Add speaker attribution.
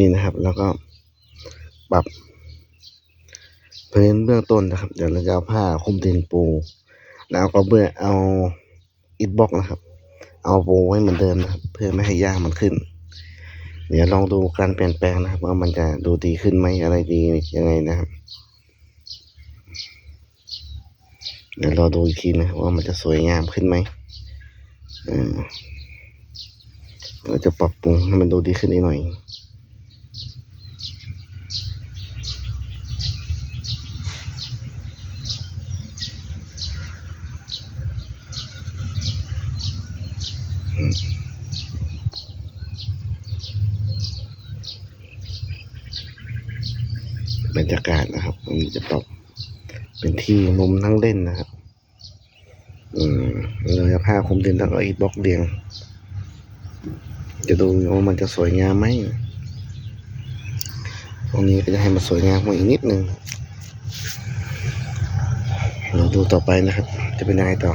Speaker 1: นี่นะครับ แล้วก็ปรับพื้นเบื้องต้นนะครับ เดี๋ยวเราจะเอาผ้าคลุมดินปู แล้วก็เบื่อเอาอิฐบล็อกนะครับ เอาปูไว้เหมือนเดิมนะครับ เพื่อไม่ให้ยางมันขึ้น เดี๋ยวลองดูการเปลี่ยนแปลงนะครับ ว่ามันจะดูดีขึ้นไหมอะไรดียังไงนะครับ เดี๋ยวรอดูอีกทีนะว่ามันจะสวยงามขึ้นไหมเราจะปรับปรุงให้มันดูดีขึ้นอีกหน่อย บรรยากาศนะครับ มันจะปรับเป็นที่มุมนั่งเล่นนะครับ อืมเราจะผ้าคลุมดินท์แล้วก็อีบล็อกเรียง จะดูว่ามันจะสวยงามไหมตรงนี้ก็จะให้มันสวยงามกว่าอีกนิดนึงเราดูต่อไปนะครับ จะเป็นยังไงต่อ